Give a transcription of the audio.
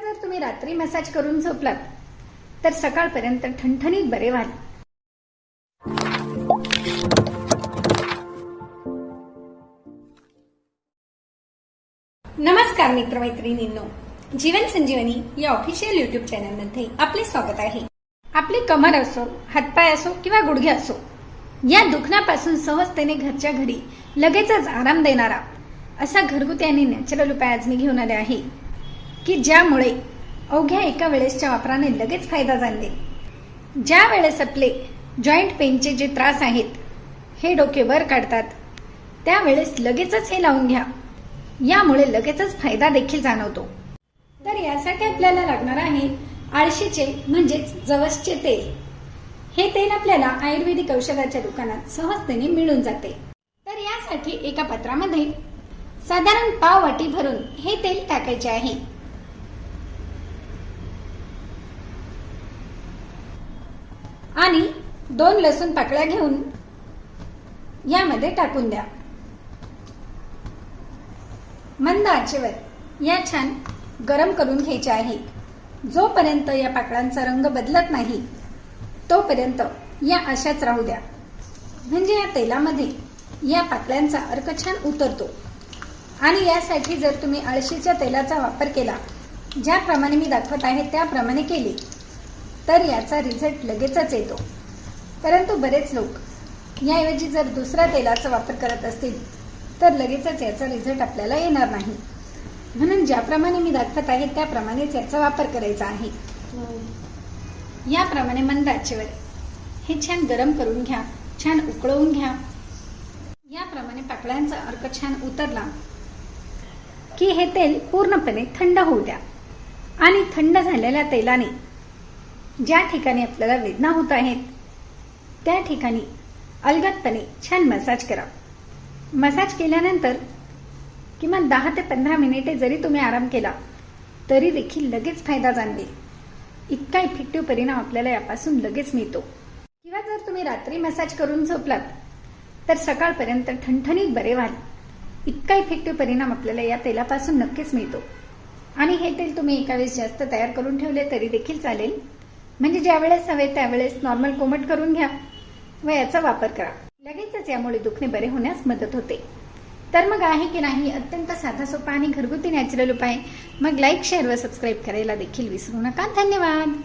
जर तुम्ही रात्री मसाज करून झोपलात तर सकाळपर्यंत ठणठणीत बरे व्हाल. नमस्कार मित्रमैत्रिणींनो. जीवन संजीवनी या ऑफिशियल युट्यूब चॅनलमध्ये आपले स्वागत आहे. आपली कमर असो हातपाय असो किंवा गुडघे असो या दुखण्यापासून सहजतेने घरच्या घरी लगेचच आराम देणारा असा घरगुती आणि नॅचरल उपाय आज मी घेऊन आले आहे. की ज्यामुळे अवघ्या एका वेळेसच्या वापराने लगेच फायदा जाणले. ज्या वेळेस आपले जॉईंट पेनचे जे त्रास आहेत हे डोके वर काढतात त्यावेळेस लगेचच हे लावून घ्या. यामुळे लगेचच फायदा देखील जाणवतो. तर यासाठी आपल्याला लागणार आहे आळशीचे म्हणजेच जवसचे तेल. हे तेल आपल्याला आयुर्वेदिक औषधाच्या दुकानात सहजतेने मिळून जाते. तर यासाठी एका पात्रामध्ये साधारण पाव वाटी भरून हे तेल टाकायचे आहे. आणि दोन लसूण पाकळ्या घेऊन यामध्ये टाकून द्या. मंद आचेवर या छान गरम करून घ्यायचे आहे. जोपर्यंत या पाकळ्यांचा रंग बदलत नाही तोपर्यंत या अशाच राहू द्या. म्हणजे या तेलामध्ये या पाकळ्यांचा अर्क छान उतरतो. आणि यासाठी जर तुम्ही अळशीच्या तेलाचा वापर केला ज्याप्रमाणे मी दाखवत आहे त्याप्रमाणे केले तर याचा रिझल्ट लगेचच येतो. परंतु बरेच लोक याऐवजी जर दुसऱ्या तेलाचा वापर करत असतील तर लगेचच याचा रिझल्ट आपल्याला येणार नाही. म्हणून ज्याप्रमाणे मी दाखवत आहे त्याप्रमाणेच याचा वापर करायचा आहे. याप्रमाणे मंद आचेवर हे छान गरम करून घ्या छान उकळवून घ्या. याप्रमाणे पाकळ्यांचा अर्क छान उतरला की हे तेल पूर्णपणे थंड होऊ द्या. आणि थंड झालेल्या तेलाने ज्या ठिकाणी आपल्याला वेदना होत आहेत त्या ठिकाणी अलगदपणे छान मसाज करा. मसाज केल्यानंतर किमान दहा ते पंधरा मिनिटे जरी तुम्ही आराम केला तरी देखील लगेच फायदा जाणवेल. इतका इफेक्टिव्ह परिणाम आपल्याला यापासून लगेच मिळतो. किंवा जर तुम्ही रात्री मसाज करून झोपलात तर सकाळपर्यंत ठणठणीत बरे व्हाल. इतका इफेक्टिव्ह परिणाम आपल्याला या तेलापासून नक्कीच मिळतो. आणि हे तेल तुम्ही एका वेळेस जास्त तयार करून ठेवले तरी देखील चालेल. म्हणजे ज्या वेळेस हवे त्यावेळेस नॉर्मल कोमट करून घ्या. व याचा वापर करा. लगेचच यामुळे दुखणे बरे होण्यास मदत होते. तर मग आहे की नाही अत्यंत साधा सोपा आणि घरगुती नॅचरल उपाय. मग लाईक शेअर व सबस्क्राईब करायला देखील विसरू नका. धन्यवाद.